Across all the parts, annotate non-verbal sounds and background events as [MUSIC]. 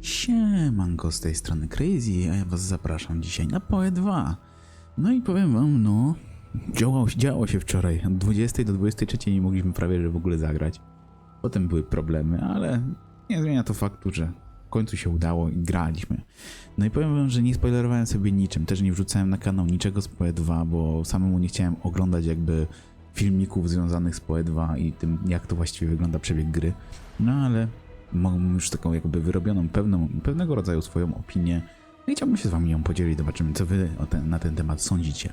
Siemanko, z tej strony Crazy, a ja was zapraszam dzisiaj na PoE 2. No i powiem wam, no, działo, działo się wczoraj. Od 20 do 23 nie mogliśmy prawie że w ogóle zagrać. Potem były problemy, ale nie zmienia to faktu, że w końcu się udało i graliśmy. No i powiem wam, że nie spoilerowałem sobie niczym, też nie wrzucałem na kanał niczego z PoE 2, bo samemu nie chciałem oglądać jakby filmików związanych z PoE 2 i tym, jak to właściwie wygląda przebieg gry. No ale mam już taką jakby wyrobioną pewną, pewnego rodzaju swoją opinię i chciałbym się z wami ją podzielić, zobaczymy co wy ten, na ten temat sądzicie.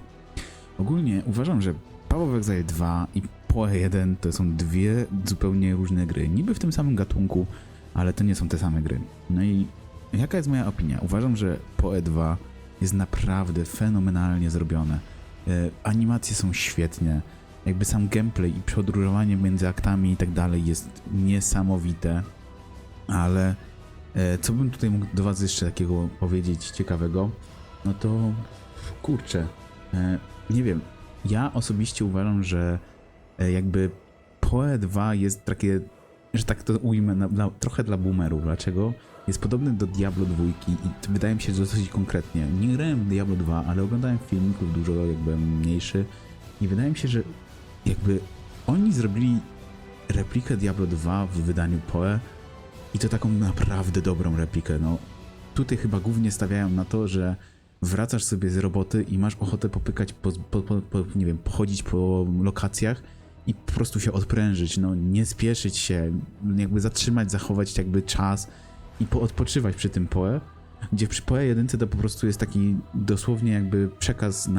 Ogólnie uważam, że Power of Exile 2 i PoE 1 to są dwie zupełnie różne gry, niby w tym samym gatunku, ale to nie są te same gry. No i jaka jest moja opinia? Uważam, że PoE 2 jest naprawdę fenomenalnie zrobione. E, animacje są świetnie, jakby sam gameplay i podróżowanie między aktami i tak dalej jest niesamowite, ale e, co bym tutaj mógł do was jeszcze takiego powiedzieć ciekawego, no to kurczę, e, nie wiem, ja osobiście uważam, że e, jakby PoE 2 jest takie, że tak to ujmę, na, dla, trochę dla boomerów. Dlaczego? Jest podobny do Diablo 2 i wydaje mi się, że dosyć konkretnie. Nie grałem w Diablo 2, ale oglądałem filmików dużo jakby mniejszy i wydaje mi się, że jakby oni zrobili replikę Diablo 2 w wydaniu PoE i to taką naprawdę dobrą replikę. No, tutaj chyba głównie stawiają na to, że wracasz sobie z roboty i masz ochotę popykać, po, po, po, nie wiem, pochodzić po lokacjach i po prostu się odprężyć, no nie spieszyć się, jakby zatrzymać, zachować jakby czas i poodpoczywać przy tym PoE, gdzie przy 1 to po prostu jest taki dosłownie jakby przekaz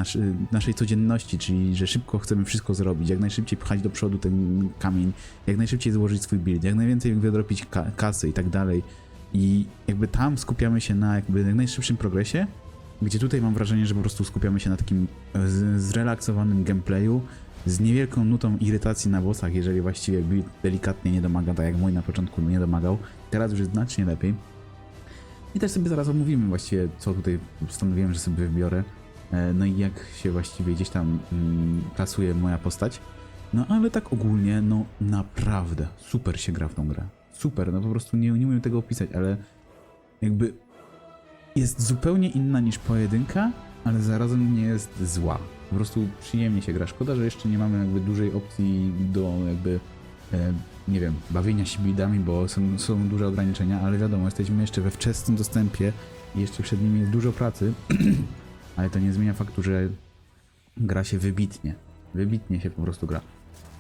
naszej codzienności, czyli że szybko chcemy wszystko zrobić, jak najszybciej pchać do przodu ten kamień, jak najszybciej złożyć swój build, jak najwięcej wydropić ka kasy i tak dalej. I jakby tam skupiamy się na jakby jak najszybszym progresie, gdzie tutaj mam wrażenie, że po prostu skupiamy się na takim zrelaksowanym gameplayu, z niewielką nutą irytacji na bossach, jeżeli właściwie build delikatnie nie domaga, tak jak mój na początku nie domagał. Teraz już znacznie lepiej. I też sobie zaraz omówimy właściwie, co tutaj postanowiłem, że sobie wybiorę. E, No i jak się właściwie gdzieś tam mm, plasuje moja postać. No ale tak ogólnie, no naprawdę super się gra w tą grę. Super, no po prostu nie, nie umiem tego opisać, ale jakby jest zupełnie inna niż pojedynka, ale zarazem nie jest zła. Po prostu przyjemnie się gra. Szkoda, że jeszcze nie mamy jakby dużej opcji do jakby, nie wiem, bawienia się bidami, bo są, są duże ograniczenia, ale wiadomo, jesteśmy jeszcze we wczesnym dostępie i jeszcze przed nimi jest dużo pracy, [CLEARS THROAT] ale to nie zmienia faktu, że gra się wybitnie. Wybitnie się po prostu gra.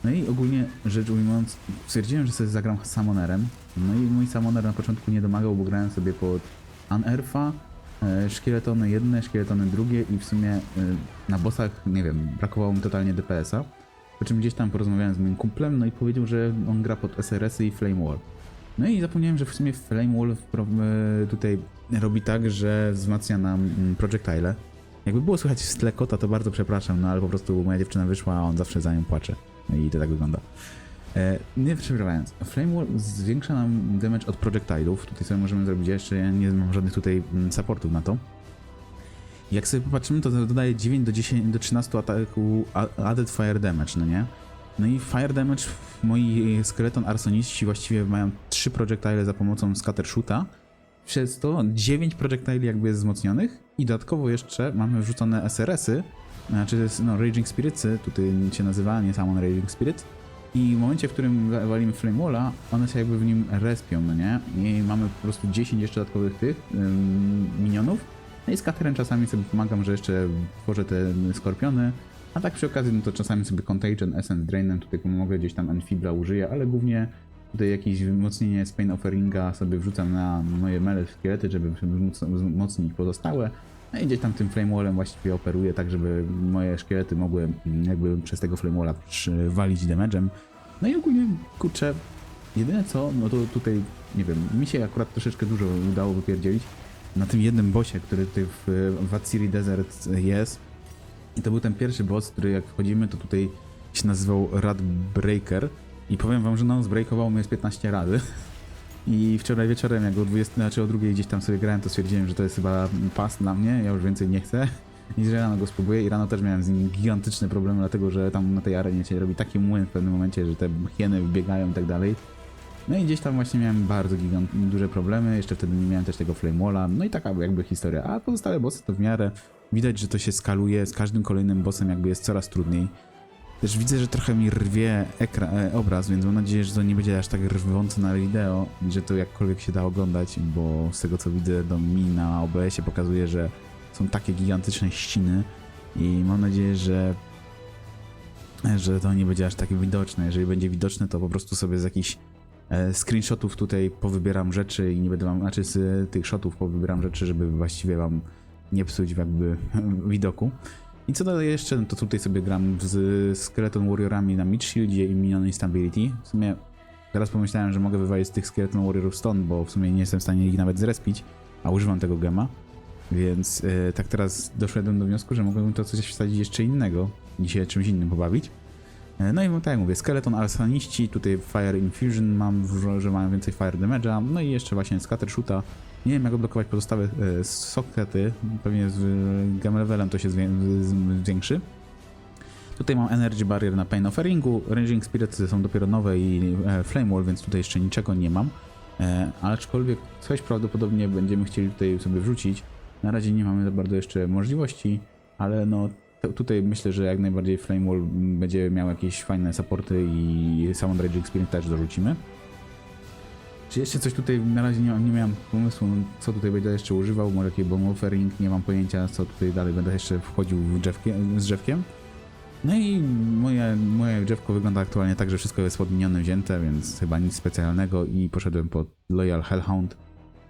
No i ogólnie rzecz ujmując, stwierdziłem, że sobie zagram Summonerem. No i mój Summoner na początku nie domagał, bo grałem sobie pod Uneartha, e, szkieletony jedne, szkieletony drugie i w sumie e, na bossach, nie wiem, brakowało mi totalnie DPS-a. Po czym gdzieś tam porozmawiałem z moim kumplem, no i powiedział, że on gra pod SRS-y i Flame Wall. No i zapomniałem, że w sumie Flame Wall e, tutaj robi tak, że wzmacnia nam mm, projectile. Jakby było słychać z tle kota, to bardzo przepraszam, no ale po prostu moja dziewczyna wyszła, a on zawsze za nią płacze. No i to tak wygląda. E, nie przerywając, Flame Wall zwiększa nam damage od projectile'ów. Tutaj sobie możemy zrobić jeszcze, ja nie mam żadnych tutaj mm, supportów na to. Jak sobie popatrzymy, to dodaje 9 do 10 do 13 ataku added fire damage, no nie? No i fire damage moi skeleton arsoniści właściwie mają 3 projectile za pomocą scattershoota. Przez to 9 projectile jakby jest wzmocnionych i dodatkowo jeszcze mamy wrzucone SRS-y, znaczy no, Raging Spiritsy, tutaj się nazywa, nie Summon Raging Spirit. I w momencie, w którym walimy Flame Walla, one się jakby w nim respią, no nie? I mamy po prostu 10 jeszcze dodatkowych tych ym, minionów. No i z Katerem czasami sobie pomagam, że jeszcze tworzę te skorpiony. A tak przy okazji, no to czasami sobie Contagion, Essence Drainem tutaj pomogę, gdzieś tam Enfibla użyję, ale głównie tutaj jakieś wzmocnienie z Pain Offeringa sobie wrzucam na moje mele szkielety, żeby wzmoc- wzmocnić pozostałe. No i gdzieś tam tym Flame Wallem właściwie operuję tak, żeby moje szkielety mogły jakby przez tego Flame Walla walić damage'em. No i ogólnie, kurczę, jedyne co, no to tutaj, nie wiem, mi się akurat troszeczkę dużo udało wypierdzielić na tym jednym bossie, który tutaj w Vatsiri Desert jest. I to był ten pierwszy boss, który jak wchodzimy, to tutaj się nazywał Rad Breaker. I powiem wam, że no, zbreakowało mnie z 15 rady. I wczoraj wieczorem, jak o 20, znaczy o drugiej gdzieś tam sobie grałem, to stwierdziłem, że to jest chyba pas dla mnie, ja już więcej nie chcę. [LAUGHS] I że rano go spróbuję i rano też miałem z nim gigantyczne problemy, dlatego że tam na tej arenie się robi taki młyn w pewnym momencie, że te hieny biegają i tak dalej. No i gdzieś tam właśnie miałem bardzo gigant, duże problemy, jeszcze wtedy nie miałem też tego flame walla, no i taka jakby historia. A pozostałe bossy to w miarę widać, że to się skaluje, z każdym kolejnym bossem jakby jest coraz trudniej. Też widzę, że trochę mi rwie ekra, e, obraz, więc mam nadzieję, że to nie będzie aż tak rwące na wideo, że to jakkolwiek się da oglądać, bo z tego co widzę, to mi na OBS-ie pokazuje, że są takie gigantyczne ściny i mam nadzieję, że że to nie będzie aż takie widoczne. Jeżeli będzie widoczne, to po prostu sobie z jakichś screenshotów tutaj powybieram rzeczy i nie będę wam, znaczy z e, tych shotów powybieram rzeczy, żeby właściwie wam nie psuć jakby [LAUGHS] widoku. I co dalej jeszcze, no to tutaj sobie gram z Skeleton Warriorami na Mid Shieldzie i Minion Instability. W sumie teraz pomyślałem, że mogę wywalić tych Skeleton Warriorów stąd, bo w sumie nie jestem w stanie ich nawet zrespić, a używam tego gema. Więc e, tak teraz doszedłem do wniosku, że mogłbym to coś wsadzić jeszcze innego się czymś innym pobawić. No i tak mówię, Skeleton Arsaniści, tutaj Fire Infusion mam, że mają więcej Fire Damage'a, no i jeszcze właśnie Scattershoota. Nie wiem jak odblokować pozostałe e, pewnie z e, levelem to się zwię- zwiększy. Tutaj mam Energy Barrier na Pain Offeringu, Ranging Spirits są dopiero nowe i e, Flame Wall, więc tutaj jeszcze niczego nie mam. E, aczkolwiek coś prawdopodobnie będziemy chcieli tutaj sobie wrzucić. Na razie nie mamy za bardzo jeszcze możliwości, ale no tutaj myślę, że jak najbardziej Flame Wall będzie miał jakieś fajne supporty i Sound Raging Spirit też dorzucimy. Czy jeszcze coś tutaj na razie nie, nie miałem pomysłu, co tutaj będę jeszcze używał, może jakiś bomb offering, nie mam pojęcia, co tutaj dalej będę jeszcze wchodził z drzewkiem. No i moje, moje drzewko wygląda aktualnie tak, że wszystko jest pod miniony wzięte, więc chyba nic specjalnego i poszedłem pod Loyal Hellhound.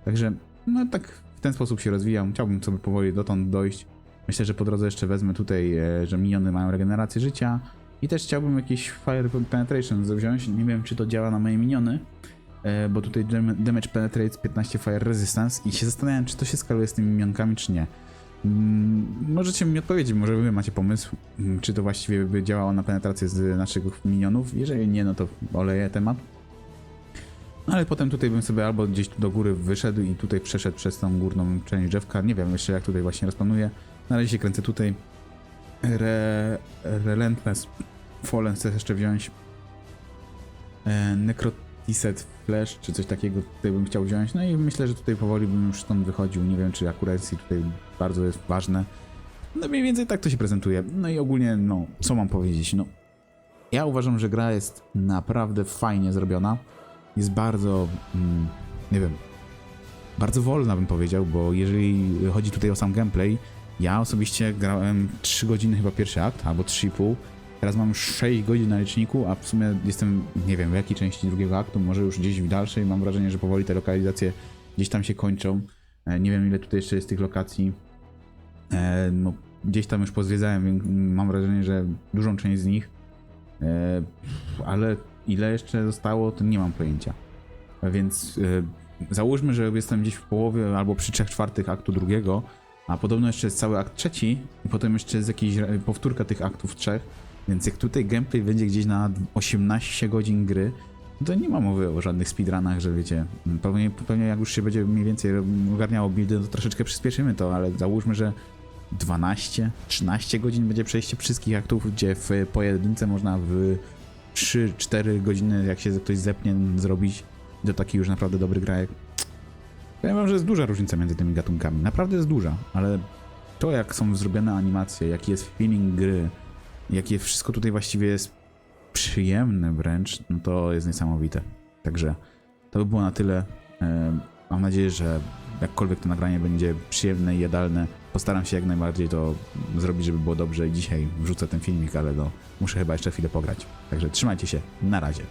Także no tak w ten sposób się rozwijam. Chciałbym sobie powoli dotąd dojść. Myślę, że po drodze jeszcze wezmę tutaj, e, że miniony mają regenerację życia i też chciałbym jakiś Fire Penetration wziąć. Nie wiem, czy to działa na moje miniony, e, bo tutaj dam- Damage Penetrates 15 Fire Resistance i się zastanawiam, czy to się skaluje z tymi minionkami, czy nie. Mm, Możecie mi odpowiedzieć, może wy macie pomysł, mm, czy to właściwie by działało na penetrację z naszych minionów. Jeżeli nie, no to oleję temat. No Ale potem tutaj bym sobie albo gdzieś do góry wyszedł i tutaj przeszedł przez tą górną część drzewka. Nie wiem jeszcze jak tutaj właśnie rozplanuję. Na razie się kręcę tutaj. Re... Relentless Fallen chcę jeszcze wziąć. E, Necrotiset Flash czy coś takiego tutaj bym chciał wziąć. No i myślę, że tutaj powoli bym już stąd wychodził. Nie wiem czy akuracji tutaj bardzo jest ważne. No mniej więcej tak to się prezentuje. No i ogólnie, no, co mam powiedzieć? No, ja uważam, że gra jest naprawdę fajnie zrobiona. Jest bardzo, mm, nie wiem, bardzo wolna bym powiedział, bo jeżeli chodzi tutaj o sam gameplay, ja osobiście grałem 3 godziny chyba pierwszy akt, albo 3,5. Teraz mam 6 godzin na liczniku, a w sumie jestem, nie wiem, w jakiej części drugiego aktu, może już gdzieś w dalszej. Mam wrażenie, że powoli te lokalizacje gdzieś tam się kończą. E, Nie wiem, ile tutaj jeszcze jest tych lokacji. E, no, gdzieś tam już pozwiedzałem, więc mam wrażenie, że dużą część z nich, e, ale ile jeszcze zostało, to nie mam pojęcia. Więc załóżmy, że jestem gdzieś w połowie albo przy trzech czwartych aktu drugiego, a podobno jeszcze jest cały akt trzeci i potem jeszcze jest jakaś powtórka tych aktów trzech, więc jak tutaj gameplay będzie gdzieś na 18 godzin gry, to nie ma mowy o żadnych speedrunach, że wiecie, pewnie, pewnie jak już się będzie mniej więcej ogarniało buildy, to troszeczkę przyspieszymy to, ale załóżmy, że 12, 13 godzin będzie przejście wszystkich aktów, gdzie w pojedynce można w 3-4 godziny, jak się ktoś zepnie, zrobić do taki już naprawdę dobry grajek. Powiem wam, że jest duża różnica między tymi gatunkami. Naprawdę jest duża, ale to jak są zrobione animacje, jaki jest feeling gry, jakie wszystko tutaj właściwie jest przyjemne wręcz, no to jest niesamowite. Także to by było na tyle. E, Mam nadzieję, że jakkolwiek to nagranie będzie przyjemne i jadalne, postaram się jak najbardziej to zrobić, żeby było dobrze dzisiaj wrzucę ten filmik, ale no, muszę chyba jeszcze chwilę pograć. Także trzymajcie się, na razie.